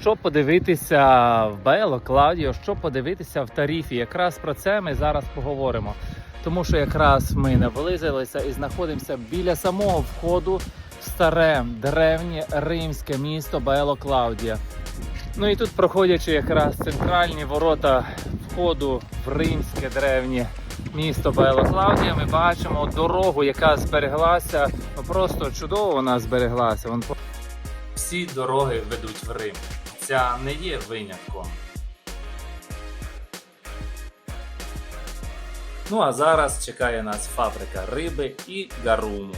що подивитися в Бело Клаудіо, що подивитися в тарифі. Якраз про це ми зараз поговоримо. Тому що якраз ми наблизилися і знаходимося біля самого входу в старе древнє римське місто Бело Клаудія. Ну і тут, проходячи якраз центральні ворота входу в римське древнє місто Бело Клаудія, ми бачимо дорогу, яка збереглася. Просто чудово вона збереглася. Всі дороги ведуть в Рим. Ця не є винятком. Ну а зараз чекає нас фабрика риби і гаруму.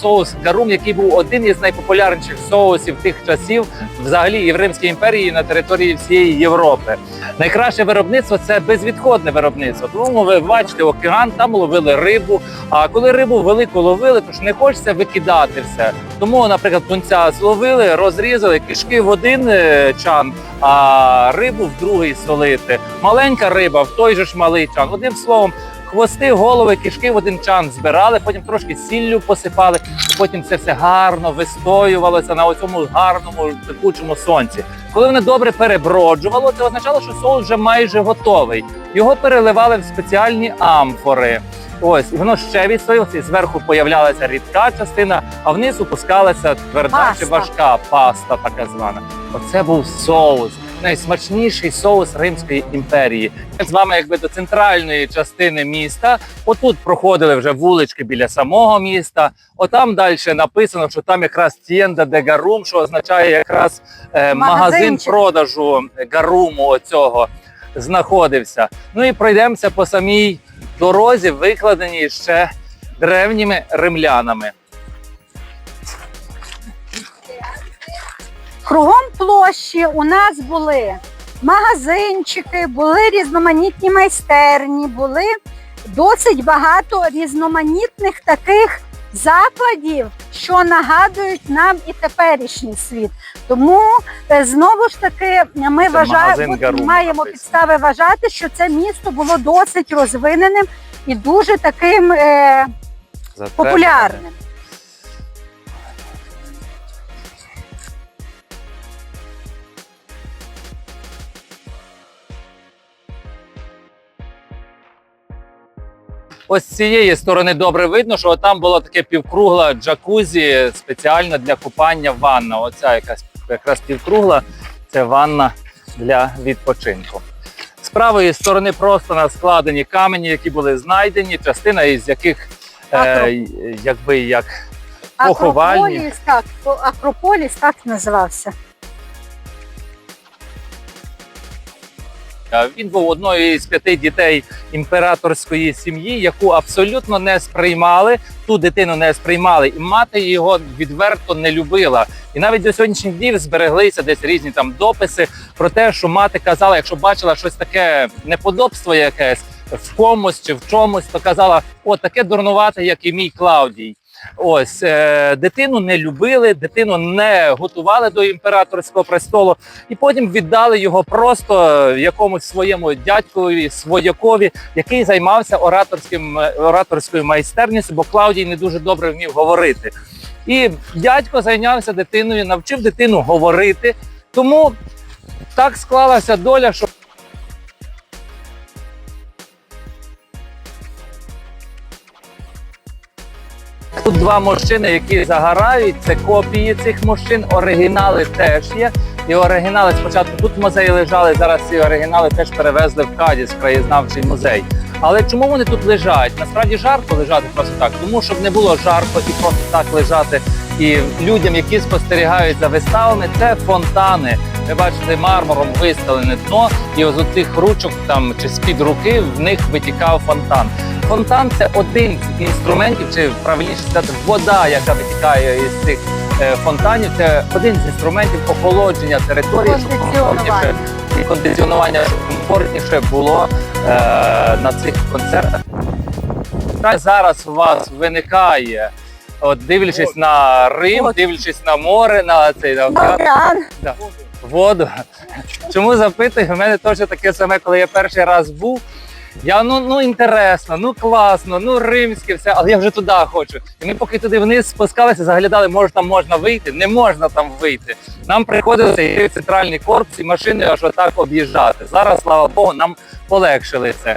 Соус гарум, який був один із найпопулярніших соусів тих часів, взагалі і в Римській імперії, і на території всієї Європи. Найкраще виробництво це безвідходне виробництво. Тому ви бачите, океан там ловили рибу. А коли рибу велику ловили, то ж не хочеться викидати все. Тому, наприклад, тунця зловили, розрізали кишки в один е, чан, а рибу в другий солити. Маленька риба в той же ж малий чан. Одним словом. Хвости, голови, кишки в один чан збирали, потім трошки сіллю посипали, потім це все гарно вистоювалося на цьому гарному пекучому сонці. Коли вони добре переброджувало, це означало, що соус вже майже готовий. Його переливали в спеціальні амфори. Ось і воно ще відстоювалося, і зверху появлялася рідка частина, а вниз опускалася тверда чи важка паста, така звана. Оце був соус. Найсмачніший соус Римської імперії. Ми з вами, якби до центральної частини міста. Отут проходили вже вулички біля самого міста. Отам далі написано, що там якраз тієнда де гарум, що означає якраз е, магазин продажу гаруму оцього знаходився. Ну і пройдемося по самій дорозі, викладеній ще древніми римлянами. Кругом площі у нас були магазинчики, були різноманітні майстерні, були досить багато різноманітних таких закладів, що нагадують нам і теперішній світ. Тому е, знову ж таки ми вважаємо, маємо підстави вважати, що це місто було досить розвиненим і дуже таким е, популярним. Ось з цієї сторони добре видно, що там було таке півкругла джакузі спеціально для купання ванна. Оця якась якраз півкругла це ванна для відпочинку. З правої сторони просто на складені камені, які були знайдені, частина із яких е, якби як поховальні. Акрополіс, так, Акрополіс так називався. Він був одною із п'яти дітей імператорської сім'ї, яку абсолютно не сприймали. Ту дитину не сприймали, і мати його відверто не любила. І навіть до сьогоднішніх днів збереглися десь різні там дописи про те, що мати казала, якщо бачила щось таке неподобство якесь в комусь чи в чомусь, то казала: о, таке дурнувате, як і мій Клаудій. Ось е, дитину не любили, дитину не готували до імператорського престолу, і потім віддали його просто якомусь своєму дядькові, своякові, який займався ораторським е, ораторською майстерністю, бо Клаудій не дуже добре вмів говорити. І дядько зайнявся дитиною, навчив дитину говорити. Тому так склалася доля, що два морщини, які загорають, це копії цих морщин. оригінали теж є. І оригінали спочатку тут в музеї лежали, зараз ці оригінали теж перевезли в Кадіс, краєзнавчий музей. Але чому вони тут лежать? Насправді жарко лежати просто так, тому щоб не було жарко і просто так лежати. І людям, які спостерігають за виставами, це фонтани. Ви бачите, мармуром виставлене дно, і у цих ручок там чи з-під руки в них витікав фонтан. Фонтан це один з інструментів, чи правильніше сказати, вода, яка витікає із цих е, фонтанів. Це один з інструментів охолодження території, щоб комфортніше і кондиціонування, щоб комфортніше було е, на цих концертах. Та Зараз у вас виникає, от дивлячись на Рим, дивлячись на море, на цей на океан, Океан. воду. Чому запитую? У мене теж таке саме, коли я перший раз був. Я ну ну інтересно, ну класно, ну римське все, але я вже туди хочу. І ми поки туди вниз спускалися, заглядали, може там можна вийти, не можна там вийти. Нам приходилося йти в центральний корпус і машиною аж отак об'їжджати. Зараз, слава Богу, нам полегшили це.